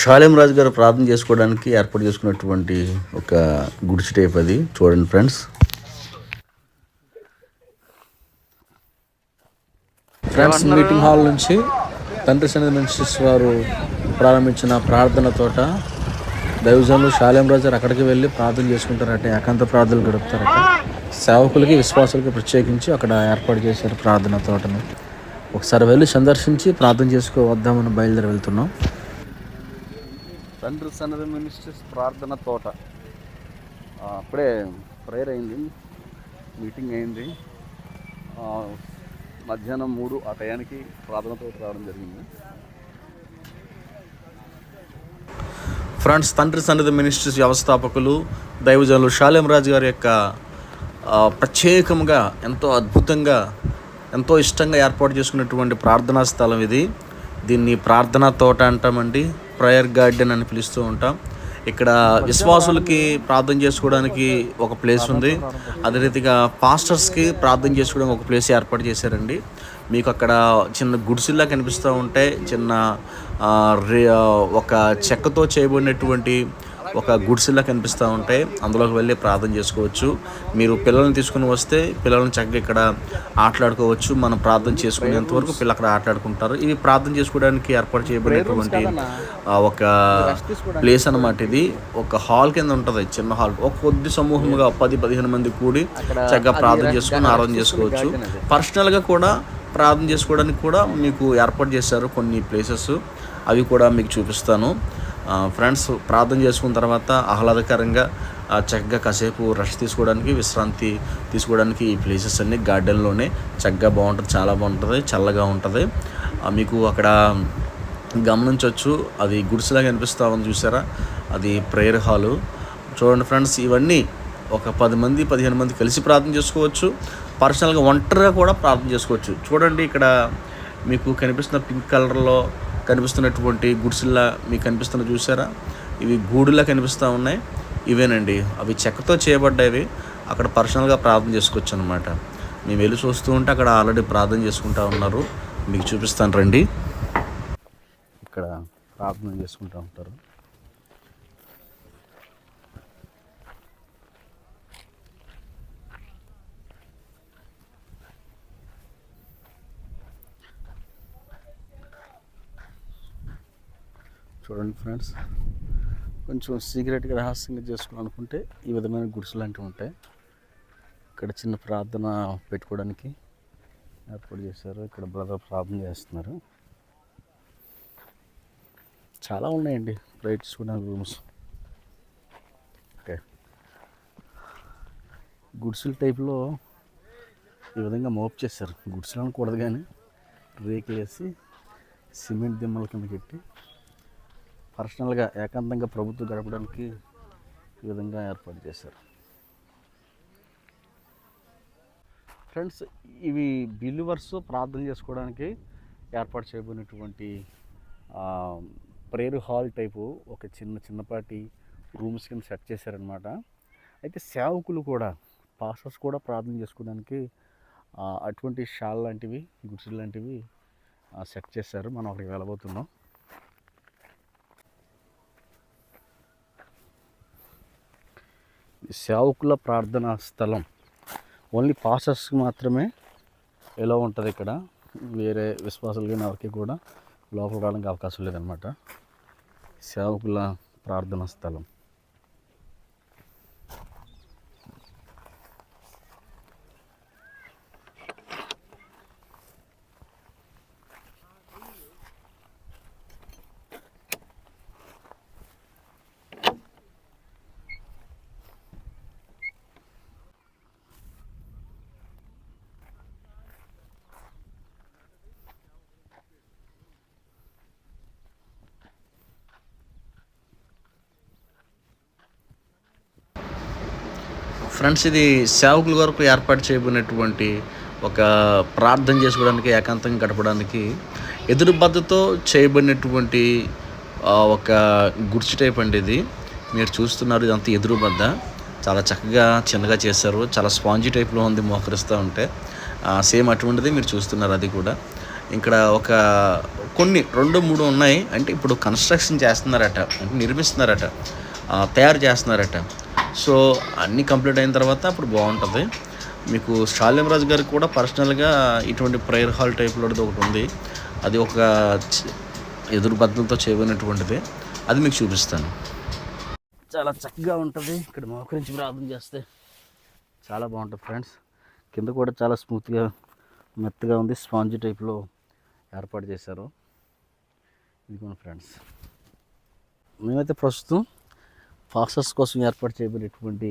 షాలేం రాజు గారు ప్రార్థన చేసుకోవడానికి ఏర్పాటు చేసుకున్నటువంటి ఒక గుడిచి టైప్ అది. చూడండి ఫ్రెండ్స్. ఫ్రెండ్స్ మీటింగ్ హాల్ నుంచి తండ్రి సన్నిధి నుంచి వారు ప్రారంభించిన ప్రార్థన తోట దైవజనులు శాలేం రాజు అక్కడికి వెళ్ళి ప్రార్థన చేసుకుంటారట ఏకాంత ప్రార్థనలు గడుపుతారట. సేవకులకి విశ్వాసులకి ప్రత్యేకించి అక్కడ ఏర్పాటు చేశారు ప్రార్థన తోటను. ఒకసారి వెళ్ళి సందర్శించి ప్రార్థన చేసుకోవద్దామని బయలుదేరి వెళ్తున్నాం. తండ్రి సన్నది మినిస్టర్స్ ప్రార్థన తోట. అప్పుడే ప్రేయర్ అయింది. మీటింగ్ అయింది. మధ్యాహ్నం మూడు ఆ టయానికి ప్రార్థన తోట రావడం జరిగింది. ఫ్రెండ్స్ తండ్రి సన్నిధి మినిస్ట్రీస్ వ్యవస్థాపకులు దైవజనులు షాలేం రాజు గారి యొక్క ప్రత్యేకంగా ఎంతో అద్భుతంగా ఎంతో ఇష్టంగా ఏర్పాటు చేసుకున్నటువంటి ప్రార్థనా స్థలం ఇది. దీన్ని ప్రార్థనా తోట అంటామండి. ప్రేయర్ గార్డెన్ అని పిలుస్తూ ఉంటాం. ఇక్కడ విశ్వాసులకి ప్రార్థన చేసుకోవడానికి ఒక ప్లేస్ ఉంది. అదే రీతిగా పాస్టర్స్కి ప్రార్థన చేసుకోవడానికి ఒక ప్లేస్ ఏర్పాటు చేశారండి. మీకు అక్కడ చిన్న గుడిసిల్లా కనిపిస్తూ ఉంటే చిన్న ఒక చెక్కతో చేయబడినటువంటి ఒక గుడిసిల్లా కనిపిస్తూ ఉంటాయి అందులోకి వెళ్ళి ప్రార్థన చేసుకోవచ్చు. మీరు పిల్లల్ని తీసుకుని వస్తే పిల్లల్ని చక్కగా ఇక్కడ ఆటలాడుకోవచ్చు. మనం ప్రార్థన చేసుకునేంత వరకు పిల్లలు అక్కడ ఆటలాడుకుంటారు. ఇవి ప్రార్థన చేసుకోవడానికి ఏర్పాటు చేయబడినటువంటి ఒక ప్లేస్ అన్నమాట ఇది. ఒక హాల్ కింద ఉంటుంది చిన్న హాల్. ఒక కొద్ది సమూహంగా పది పదిహేను మంది కూడి చక్కగా ప్రార్థన చేసుకుని ఆరాధన చేసుకోవచ్చు. పర్సనల్గా కూడా ప్రార్థన చేసుకోవడానికి కూడా మీకు ఏర్పాటు చేశారు కొన్ని ప్లేసెస్. అవి కూడా మీకు చూపిస్తాను. ఫ్రెండ్స్ ప్రార్థన చేసుకున్న తర్వాత ఆహ్లాదకరంగా ఆ, చక్కగా కాసేపు రెస్ట్ తీసుకోవడానికి విశ్రాంతి తీసుకోవడానికి ఈ ప్లేసెస్ అన్ని గార్డెన్లోనే చక్కగా బాగుంటుంది చాలా బాగుంటుంది చల్లగా ఉంటుంది. మీకు అక్కడ గమనించవచ్చు అది గుడిసెలాగా అనిపిస్తూ ఉంది చూసారా? అది ప్రేయర్ హాలు చూడండి ఫ్రెండ్స్ ఇవన్నీ ఒక పది మంది పదిహేను మంది కలిసి ప్రార్థన చేసుకోవచ్చు. పర్సనల్గా ఒంటరిగా కూడా ప్రార్థన చేసుకోవచ్చు. చూడండి ఇక్కడ మీకు కనిపిస్తున్న పింక్ కలర్లో కనిపిస్తున్నటువంటి గుడిసెల్లా మీకు కనిపిస్తున్న చూసారా? ఇవి గూడులా కనిపిస్తూ ఉన్నాయి. ఇవేనండి. అవి చెక్కతో చేయబడ్డాయి. అక్కడ పర్సనల్గా ప్రార్థన చేసుకోవచ్చు అనమాట మేము వెళ్ళి చూస్తూ ఉంటే అక్కడ ఆల్రెడీ ప్రార్థన చేసుకుంటా ఉన్నారు. మీకు చూపిస్తాను రండి. ఇక్కడ ప్రార్థన చేసుకుంటూ ఉంటారు. చూడండి ఫ్రెండ్స్. కొంచెం సీక్రెట్గా రహస్యంగా చేసుకోవాలనుకుంటే ఈ విధమైన గుడిసె లాంటివి ఉంటాయి. ఇక్కడ చిన్న ప్రార్థన పెట్టుకోవడానికి ఏర్పాటు చేశారు. ఇక్కడ బ్రదర్ ప్రార్థన చేస్తున్నారు. చాలా ఉన్నాయండి బ్రైట్ చూడడానికి రూమ్స్ ఓకే గుడిసెల టైప్లో ఈ విధంగా మోప్ చేశారు. గుడిసెలు అనకూడదు కానీ రేకులు వేసి సిమెంట్ దిమ్మల కింద పెట్టి పర్సనల్గా ఏకాంతంగా ప్రభుత్వం గడపడానికి ఈ విధంగా ఏర్పాటు చేశారు. ఫ్రెండ్స్ ఇవి బిలీవర్స్ ప్రార్థన చేసుకోవడానికి ఏర్పాటు చేయబడినటువంటి ప్రేయర్ హాల్ టైపు ఒక చిన్న చిన్నపాటి రూమ్స్ కింద సెట్ చేశారనమాట అయితే సేవకులు కూడా పాస్టర్స్ కూడా ప్రార్థన చేసుకోవడానికి అటువంటి షాల్ లాంటివి గుడిసెలు లాంటివి సెట్ చేశారు. మనం అక్కడికి వెళ్ళబోతున్నాం. సేవకుల ప్రార్థనా స్థలం. ఓన్లీ పాస్టర్స్కి మాత్రమే ఎలా ఉంటుంది ఇక్కడ? వేరే విశ్వాసాలు కానీ ఎవరికి కూడా లోపల రావడానికి అవకాశం లేదనమాట సేవకుల ప్రార్థనా స్థలం. ఫ్రెండ్స్ ఇది సేవకుల వరకు ఏర్పాటు చేయబడినటువంటి ఒక ప్రార్థన చేసుకోవడానికి ఏకాంతంగా గడపడానికి ఎదురు బద్దతో చేయబడినటువంటి ఒక గుడిచి టైప్ అండి ఇది. మీరు చూస్తున్నారు ఇదంతా ఎదురు బద్ద. చాలా చక్కగా చిన్నగా చేశారు. చాలా స్పాంజీ టైప్లో ఉంది మోకరిస్తూ ఉంటే. సేమ్ అటువంటిది మీరు చూస్తున్నారు అది కూడా. ఇక్కడ ఒక కొన్ని రెండు మూడు ఉన్నాయి. అంటే ఇప్పుడు కన్స్ట్రక్షన్ చేస్తున్నారట అంటే నిర్మిస్తున్నారట తయారు చేస్తున్నారట. సో అన్నీ కంప్లీట్ అయిన తర్వాత అప్పుడు బాగుంటుంది. మీకు రాజు గారికి కూడా పర్సనల్గా ఇటువంటి ప్రేయర్ హాల్ టైప్లో ఒకటి ఉంది. అది ఒక ఎదురు బద్దలతో చేయబడినటువంటిది. అది మీకు చూపిస్తాను. చాలా చక్కగా ఉంటుంది. ఇక్కడ మోకరించి ప్రార్థన చేస్తే చాలా బాగుంటుంది ఫ్రెండ్స్. కింద కూడా చాలా స్మూత్గా మెత్తగా ఉంది. స్పాంజ్ టైప్లో ఏర్పాటు చేశారు. ఇదిగోండి ఫ్రెండ్స్. మేమైతే ప్రస్తుతం ఫాస్టర్స్ కోసం ఏర్పాటు చేయబడినటువంటి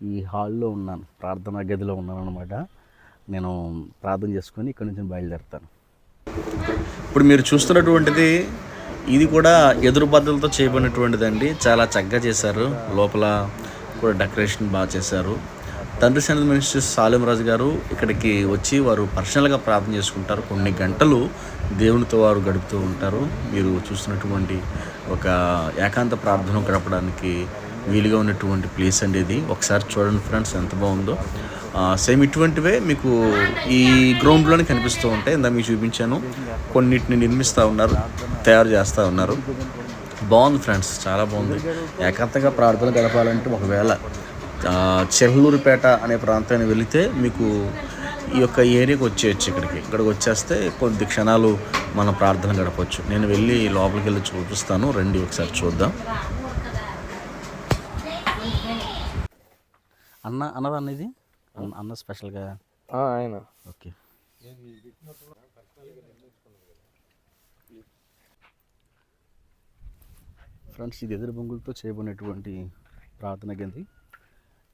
ఈ హాల్లో ఉన్నాను ప్రార్థనా గదిలో ఉన్నాను అనమాట నేను ప్రార్థన చేసుకొని ఇక్కడి నుంచి బయలుదేరుతాను. ఇప్పుడు మీరు చూస్తున్నటువంటిది ఇది కూడా ఎదురు బద్దలతో చేయబడినటువంటిది అండి చాలా చక్కగా చేశారు. లోపల కూడా డెకరేషన్ బాగా చేశారు. తండ్రి సన్నిధి మినిస్టర్ సాలెం రాజు గారు ఇక్కడికి వచ్చి వారు పర్సనల్గా ప్రార్థన చేసుకుంటారు. కొన్ని గంటలు దేవునితో వారు గడుపుతూ ఉంటారు. మీరు చూస్తున్నటువంటి ఒక ఏకాంత ప్రార్థన గడపడానికి వీలుగా ఉన్నటువంటి ప్లేస్ అండి ఇది. ఒకసారి చూడండి ఫ్రెండ్స్ ఎంత బాగుందో. సేమ్ ఇటువంటివే మీకు ఈ గ్రౌండ్లోనే కనిపిస్తూ ఉంటాయి. ఇందా మీకు చూపించాను. కొన్నిటిని నిర్మిస్తూ ఉన్నారు తయారు చేస్తూ ఉన్నారు. బాగుంది ఫ్రెండ్స్ చాలా బాగుంది. ఏకాంతంగా ప్రార్థన గడపాలంటే ఒకవేళ ఆ, చెర్లూరుపేట అనే ప్రాంతాన్ని వెళితే మీకు ఈ యొక్క ఏరియాకి వచ్చేయచ్చు ఇక్కడికి. ఇక్కడికి వచ్చేస్తే కొద్ది క్షణాలు మనం ప్రార్థన గడపచ్చు. నేను వెళ్ళి లోపలికి వెళ్ళి చూపిస్తాను. రండి ఒకసారి చూద్దాం. అన్న అన్నదా అన్న ఇది? అన్న అన్న స్పెషల్గా? ఆయన. ఓకే. ఫ్రెండ్స్ ఇది ఎదురు బొంగులతో చేయబడినటువంటి ప్రార్థన గది.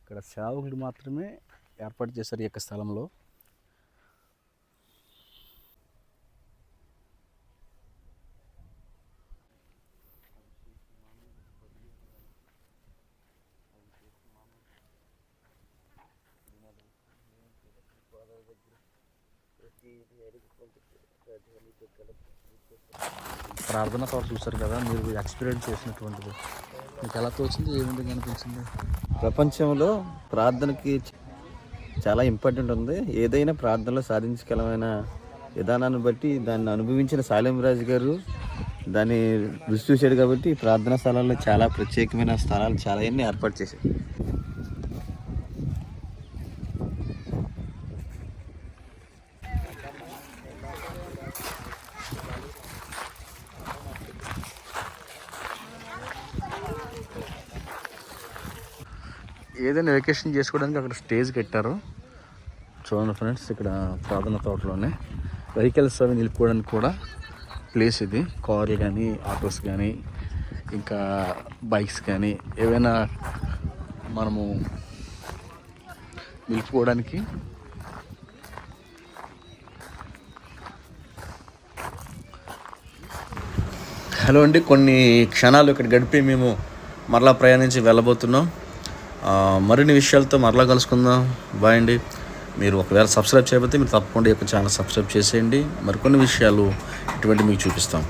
ఇక్కడ సేవకులు మాత్రమే ఏర్పాటు చేశారు ఈ యొక్క స్థలంలో. ప్రార్థన తోట చూశారు కదా మీరు ఎక్స్పీరియన్స్ చేసినటువంటిది. మీకు ఎలా తోచింది? ఏ విధంగా అనిపించింది? ప్రపంచంలో ప్రార్థనకి చాలా ఇంపార్టెంట్ ఉంది. ఏదైనా ప్రార్థనలో సాధించగలమైన విధానాన్ని బట్టి దాన్ని అనుభవించిన సాలెంరాజు గారు దాన్ని రుచి చూశాడు కాబట్టి ప్రార్థనా స్థలాల్లో చాలా ప్రత్యేకమైన స్థలాలు చాలా అన్ని ఏర్పాటు చేశారు. ఏదైనా వెకేషన్ చేసుకోవడానికి అక్కడ స్టేజ్ కట్టారు. చూడండి ఫ్రెండ్స్ ఇక్కడ ప్రార్థన తోటలోనే వెహికల్స్ అవి నిలుపుకోవడానికి కూడా ప్లేస్ ఇది. కార్లు కానీ ఆటోస్ కానీ ఇంకా బైక్స్ కానీ ఏవైనా మనము నిలుపుకోవడానికి హలో అండి కొన్ని క్షణాలు ఇక్కడ గడిపి మేము మరలా ప్రయాణించి వెళ్ళబోతున్నాం. మరిన్ని విషయాలతో మరలా కలుసుకుందాం. బాయ్ అండి. మీరు ఒకవేళ సబ్స్క్రైబ్ చేయకపోతే మీరు తప్పకుండా ఈ యొక్క ఛానల్ సబ్స్క్రైబ్ చేసేయండి. మరికొన్ని విషయాలు ఇటువంటి మీకు చూపిస్తాం.